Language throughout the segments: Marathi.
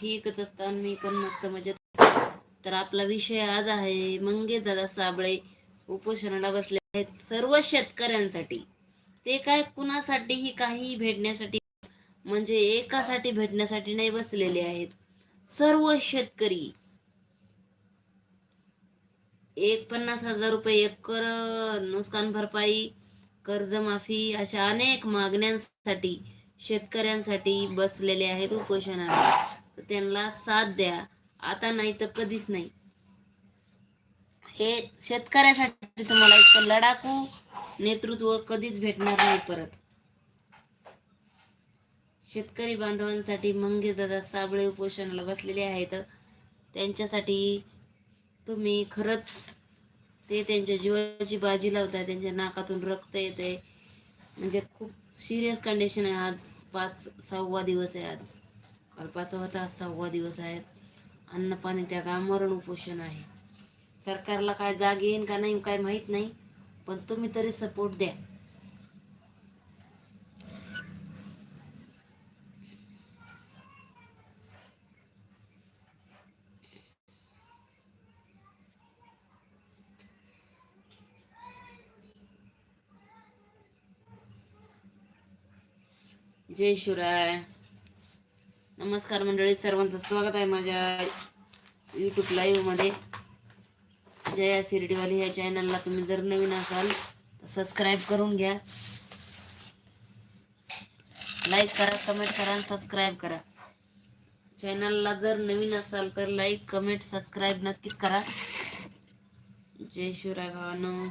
ठीकच असतं मी पण मस्त मजेत. तर आपला विषय आज आहे मंगेश दादा साबळे उपोषणाला बसले आहेत सर्व शेतकऱ्यांसाठी. ते काय कुणासाठीही काही भेटण्यासाठी म्हणजे एकासाठी भेटण्यासाठी नाही बसलेले आहेत. सर्व शेतकरी. एक पन्नास हजार रुपये एकर नुकसान भरपाई कर्जमाफी अशा अनेक मागण्यांसाठी शेतकऱ्यांसाठी बसलेले आहेत उपोषणाला. तर त्यांना साथ द्या. आता नाही तर कधीच नाही. हे शेतकऱ्यासाठी तुम्हाला एक लडाकू नेतृत्व कधीच भेटणार नाही परत. शेतकरी बांधवांसाठी मंगेश दादा साबळे उपोषणाला बसलेले आहेत. त्यांच्यासाठी तुम्ही खरंच ते त्यांच्या जीवाची बाजी लावताय. त्यांच्या नाकातून रक्त येते म्हणजे खूप सिरियस कंडिशन आहे. आज पाच सहावा दिवस आहे आज. काल होता आज सहावा दिवस आहे. अन्नपाणी त्या गामावरून उपोषण आहे. सरकारला काय जाग येईन का नाही काय माहीत नाही पण तुम्ही तरी सपोर्ट द्या. जय शिवराय. नमस्कार मंडळी सर्वांचं स्वागत आहे माझ्या यूट्यूब लाईव्हमध्ये जया शिर्डीवाली ह्या चॅनलला तुम्ही जर नवीन असाल तर सबस्क्राईब करून घ्या. लाईक करा कमेंट करा आणि सबस्क्राईब करा. चॅनलला जर नवीन असाल तर लाईक कमेंट सबस्क्राईब नक्कीच करा. जय शिवराय भावानं.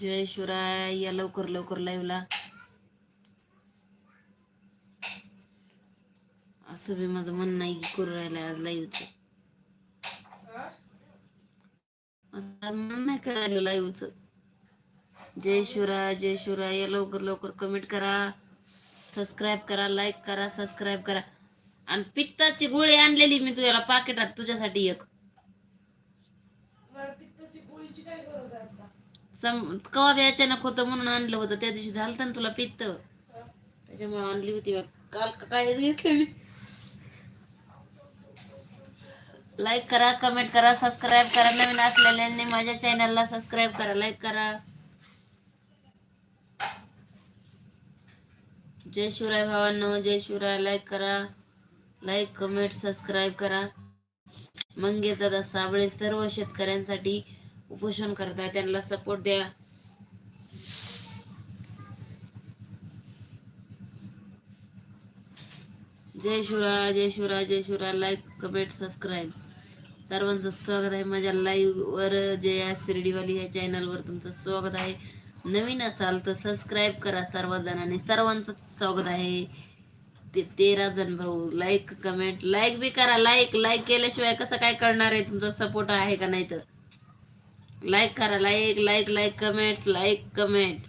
जय शिवराय या लवकर लवकर लाईव्हला असं बी माझं मन नाही की करू राहिलं आज लाईव्हचं असं मन नाही करायला लाईव्हचं जय शिवराय जय शिवराय या लवकर लवकर कमेंट करा. सबस्क्राईब करा लाईक करा सबस्क्राईब करा. आणि पित्ताची गोळी आणलेली मी तुझ्याला पाकिटात तुझ्यासाठी एक. सम कवा बी अचानक होतं म्हणून आणलं होतं त्या दिवशी झालं ना तुला पित्त? त्याच्यामुळे आणली होती काल का काय घेतलेली? लाईक करा कमेंट करा सबस्क्राईब करा. नवीन असलेल्यांनी माझ्या चॅनलला सबस्क्राईब करा. लाईक करा. जय शिवराय भावांनो जय शिवराय. लाईक करा. लाईक कमेंट सबस्क्राईब करा. मंगेश दादा साबळे सर्व शेतकऱ्यांसाठी उपोषण करताय त्यांना सपोर्ट द्या. जय शिवराय जय शिवराय जय शिवराय लाईक कमेंट सबस्क्राईब सर्वांचं स्वागत आहे माझ्या लाईव्ह वर. जया शिर्डीवाली या चॅनलवर तुमचं स्वागत आहे. नवीन असाल तर सबस्क्राईब करा सर्वजणांनी. सर्वांचं स्वागत आहे. ते तेरा जण भाऊ. लाईक कमेंट लाईक बी करा. लाईक लाईक केल्याशिवाय कसं काय करणार आहे? तुमचा सपोर्ट आहे का नाही तर? लाईक करा like like like comment like comment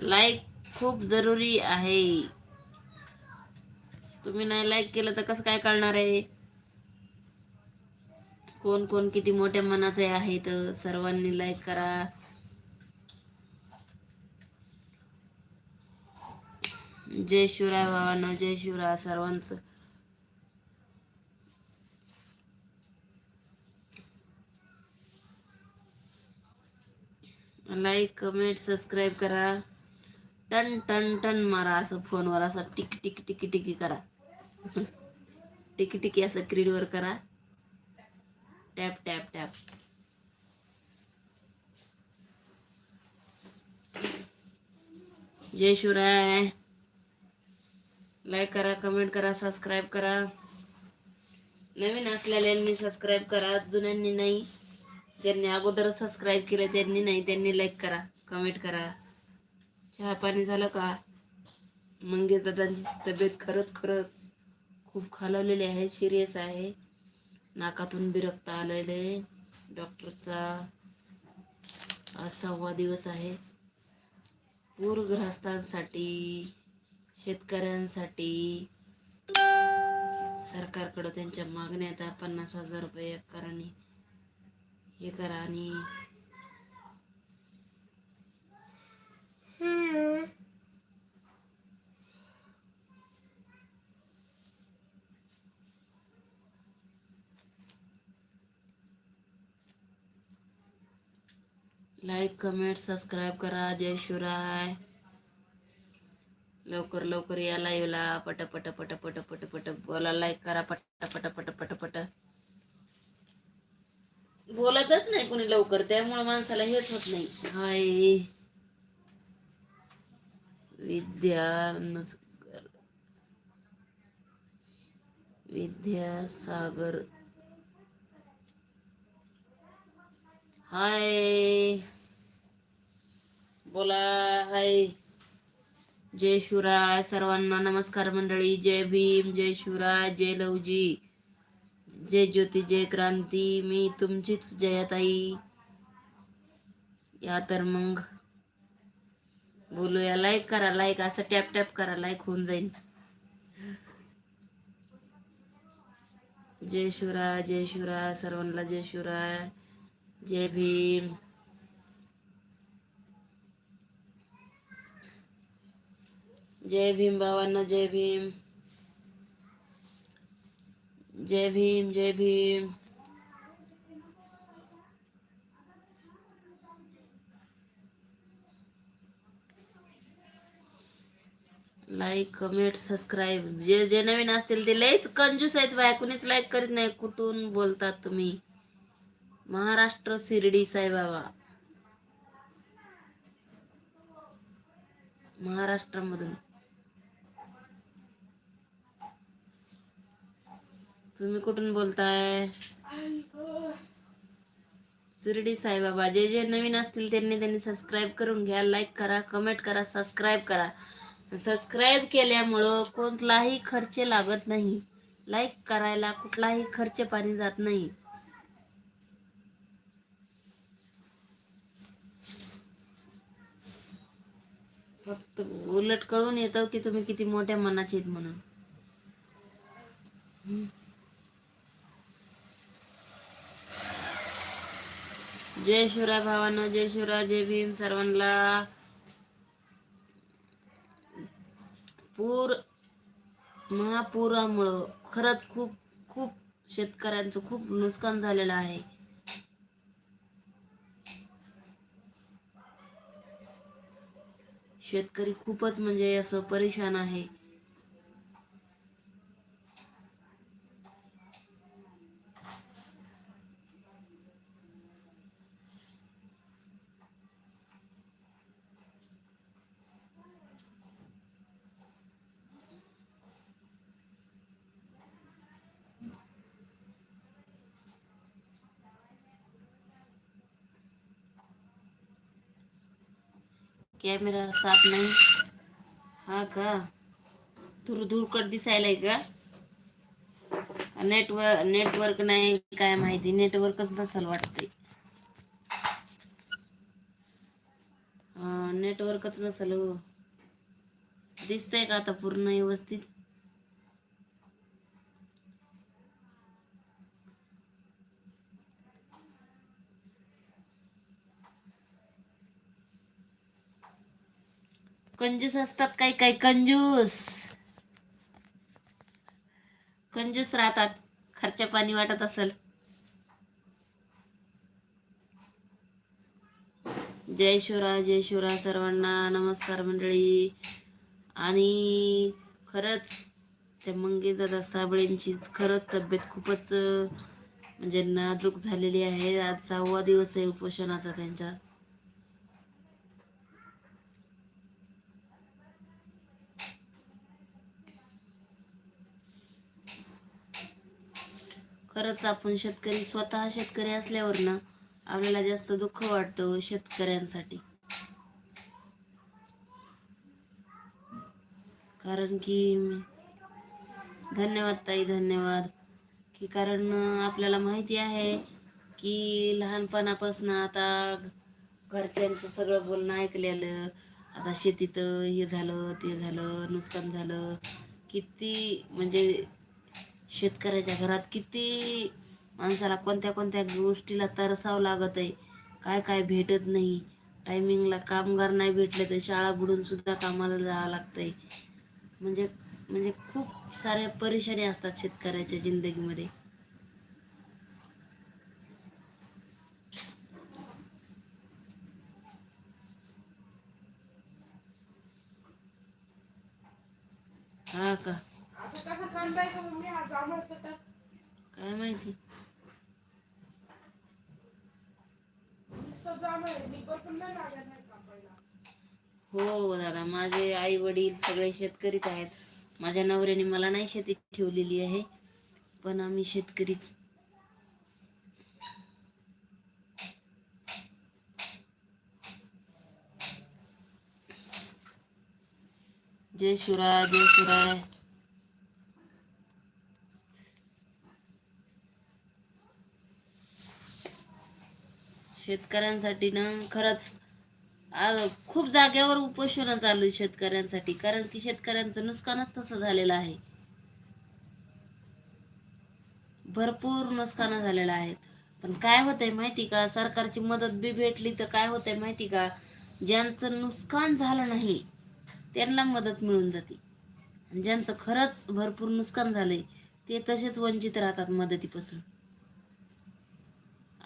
like खूप जरुरी आहे. तुम्ही नाही लाईक केलं तर कसं काय कळणार आहे? कोण कोण किती मोठ्या मनाचे आहेत? सर्वांनी लाईक करा. जय शिवराय भावानं जय शिवराय सर्वांचं. लाईक कमेंट सबस्क्राईब करा. टन टन टन मारा असं फोनवर असं टिक टिक टिकी टिकी करा. टिकी टिकी असं स्क्रीनवर करा. टॅप टॅप टॅप जय शिवराय. लाईक करा कमेंट करा सबस्क्राईब करा. नवीन असलेल्यांनी सबस्क्राईब करा जुन्यांनी नाही. ज्यांनी अगोदर सबस्क्राईब केलं त्यांनी नाही त्यांनी लाईक करा कमेंट करा. चहा पाणी झालं का? मंगेश दादांची तब्येत खरंच खरंच खूप खालवलेली आहे सिरियस आहे. नाकातून बिरक्त आलेले आहे. डॉक्टरचा आज सहावा दिवस आहे. पूरग्रस्तांसाठी शेतकऱ्यांसाठी सरकारकडं त्यांच्या मागण्या आता पन्नास हजार रुपये कराने हे करा आणि लाईक कमेंट सबस्क्राईब करा. जय शिवराय. लवकर लवकर या लाईव्हला पट पट पट पट पट पट बोला लाईक करा. पट पट पट पट पट बोलतच नाही कोणी लवकर त्यामुळे माणसाला हेच होत नाही. हाय. विद्यानगर विद्यासागर हाय. बोला हाय. जय शिवराय सर्वांना नमस्कार मंडळी. जय भीम जय शिवराय जय लवजी. जय ज्योती जय क्रांती. मी तुमचीच जयाताई. या तर मग बोलूया. लाईक करा लाईक असं टॅप टॅप करा लाईक होऊन जाईल. जय शिवराय जय शिवराय. सर्वांना जय शिवराय. जय भीम. जय भीम भावांना जय भीम. जय भीम जय भीम. लाईक कमेंट सबस्क्राईब जे जे नवीन असतील ते लईच कंजूस आहेत बाय. कुणीच लाईक करीत नाही कुठून बोलतात तुम्ही? महाराष्ट्र शिर्डी साईबाबा. महाराष्ट्रामधून. तुम्ही कुठून बोलताय? शिर्डी साईबाबा. जे जे नवीन असतील त्यांनी त्यांनी सबस्क्राईब करून घ्या लाईक करा कमेंट करा सबस्क्राईब करा. सबस्क्राईब केल्यामुळं कोणताही खर्च लागत नाही. लाईक करायला कुठलाही खर्च पाणी जात नाही. फक्त उलट कळून येतं की तुम्ही किती मोठ्या मनाचे आहेत म्हणून. जय शिवराय भावांना जय शिवराय जय भीम सर्वांना. पूर महापुरामुळं खरंच खूप खूप शेतकऱ्यांचं खूप नुकसान झालेलं आहे. शेतकरी खूपच म्हणजे असं परेशान आहे. कॅमेरा साफ नाही. हा का? धूर धुरकट दिसायलाय का? नेटवर्क नेटवर्क नाही काय माहिती. नेटवर्कच नसल वाटते नेटवर्कच नसल हो. दिसतंय का आता पूर्ण व्यवस्थित? कंजूस असतात काही काही कंजूस? कंजूस राहतात खर्च पाणी वाटत असेल. जय शिवराय जय शिवराय सर्वांना नमस्कार मंडळी. आणि खरंच त्या मंगेश दादा साबळेंची खरंच तब्येत खूपच म्हणजे नाजूक झालेली आहे. आज सहावा दिवस आहे उपोषणाचा त्यांच्या. खरंच आपण शेतकरी स्वतः शेतकरी असल्यावर ना आपल्याला जास्त दुःख वाटतं हो शेतकऱ्यांसाठी. कारण की धन्यवाद ताई धन्यवाद. की कारण आपल्याला माहिती आहे की लहानपणापासून आता घरच्यांचं सगळं बोलणं ऐकलेलं आता शेतीत हे झालं ते झालं नुकसान झालं किती म्हणजे शेतकऱ्याच्या घरात किती माणसाला कोणत्या कोणत्या गोष्टीला तरसावं लागत आहे? काय काय भेटत नाही. टायमिंगला कामगार नाही भेटले तर शाळा बुडून सुद्धा कामाला जावं लागतंय. म्हणजे म्हणजे खूप साऱ्या परेशानी असतात शेतकऱ्याच्या जिंदगीमध्ये. हा का? काय माहिती? हो दादा माझे आई वडील सगळे शेतकरीच आहेत. माझ्या नवऱ्याने मला नाही शेती ठेवलेली आहे पण आम्ही शेतकरीच. जय शिवराय जय शिवराय. शेतकऱ्यांसाठी ना खरंच खूप जागेवर उपोषण चालू आहे शेतकऱ्यांसाठी कारण की शेतकऱ्यांचं नुकसानच तसं झालेलं आहे. भरपूर नुकसान झालेलं आहे. पण काय होतंय माहिती का? सरकारची मदत बी भेटली तर काय होतंय माहिती का? ज्यांचं नुकसान झालं नाही त्यांना मदत मिळून जाते. आणि ज्यांचं खरंच भरपूर नुकसान झालंय ते तसेच वंचित राहतात मदतीपासून.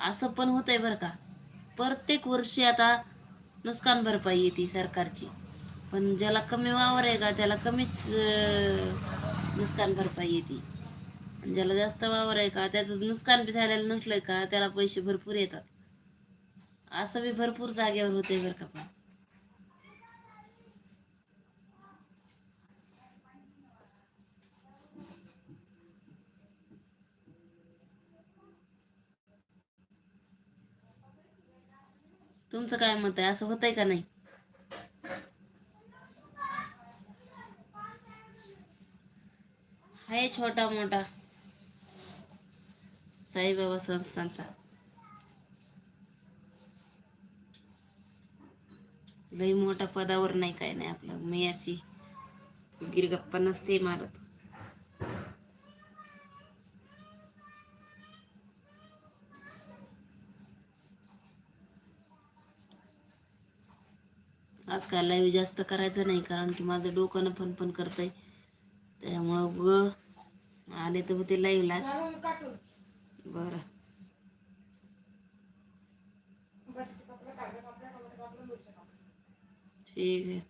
असं पण होतंय बरं का? प्रत्येक वर्षी आता नुकसान भरपाई येते सरकारची. पण ज्याला कमी वावर आहे का त्याला कमीच नुकसान भरपाई येते. आणि ज्याला जास्त वावर आहे का त्याचं नुकसान बी झालेलं नसलं का त्याला पैसे भरपूर येतात. असं बी भरपूर जागेवर होते बरं का पण. तुमचं काय मत आहे? असं होतंय का नाही? आहे छोटा मोठा. साईबाबा संस्थांचा. लई मोठ्या पदावर नाही काय नाही आपलं. मी अशी गिरगप्पा नसते मारत. आजकाल लाईव्ह जास्त करायचं नाही कारण की माझं डोकं पण पण करतंय. त्यामुळं ग आले तर होते लाईव्हला झालं बरं. ठीक आहे.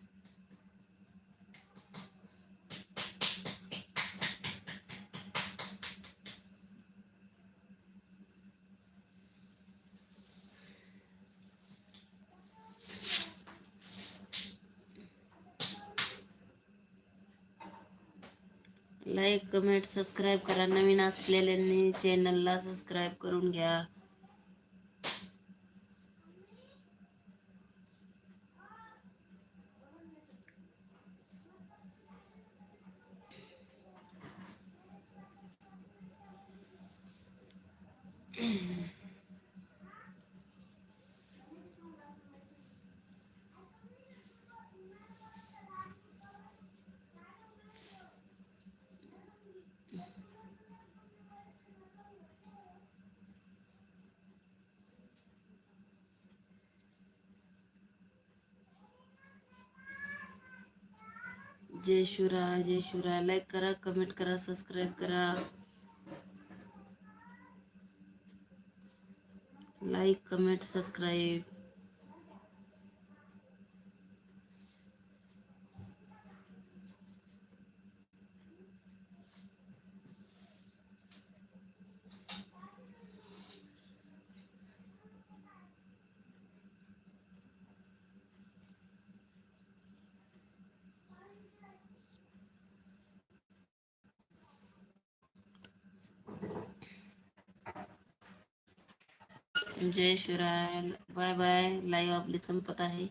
कमेंट सबस्क्राईब करा. नवीन असलेल्यांनी चॅनलला सबस्क्राईब करून घ्या. जय शिवराय जय शिवराय लाईक करा कमेंट करा सबस्क्राईब करा. लाईक कमेंट सबस्क्राईब जय शिवराय बाय बाय. लाईव्ह आपली संपत आहे.